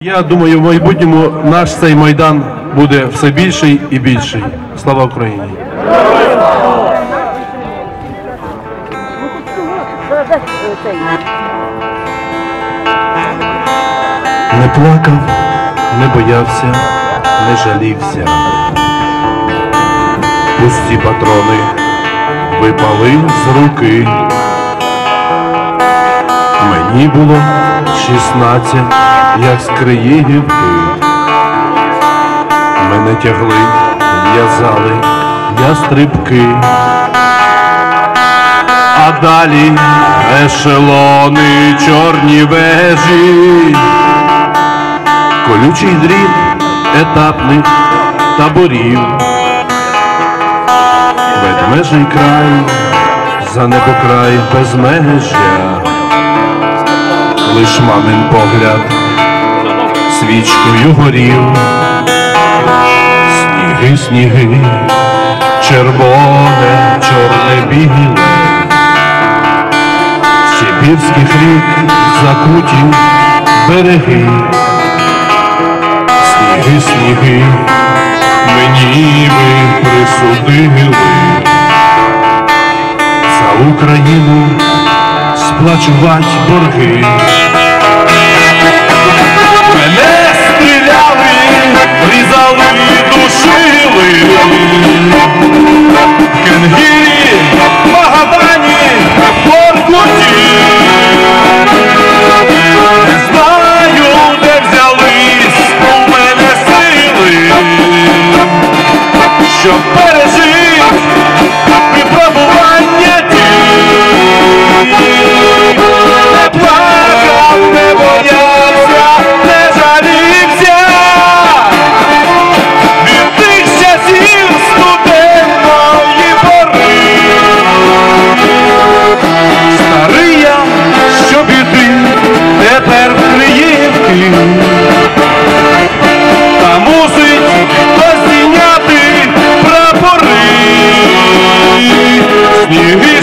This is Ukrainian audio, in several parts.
Я думаю, в майбутньому наш цей майдан буде все більший і більший. Слава Україні! Не плакав, не боявся, не жалівся. Пусті патрони випали з руки. Мені було шістнадцять, як з Криївки. Мене тягли, в'язали ястрибки. А далі ешелони, чорні вежі, колючий дріт етапних таборів, ведмежий край, за небокрай безмежя, лиш мамин погляд. Свічкою горів, сніги, сніги, червоне, чорне біле. Сибірських рік закуті береги, сніги, сніги, мені ви присудили. За Україну сплачувати борги. Сніги,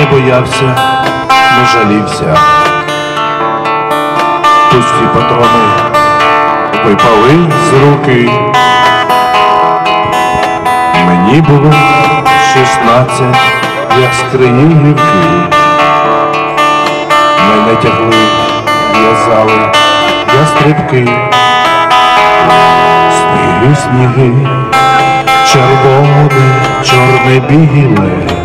не боявся, не жалівся. Пусті патрони випали з руки. Мені було шістнадцять, як з Криївки. Мене тягли, в'язали ястрибки. Сніги, сніги, червоне, чорне біле,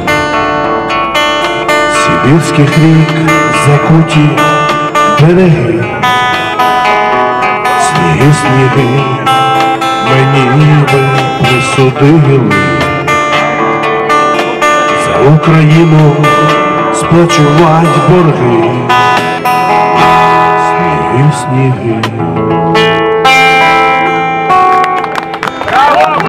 Сибірських рік закуті береги, сніги, сніги, мені ви присудили, за Україну сплачувати борги, сніги, сніги.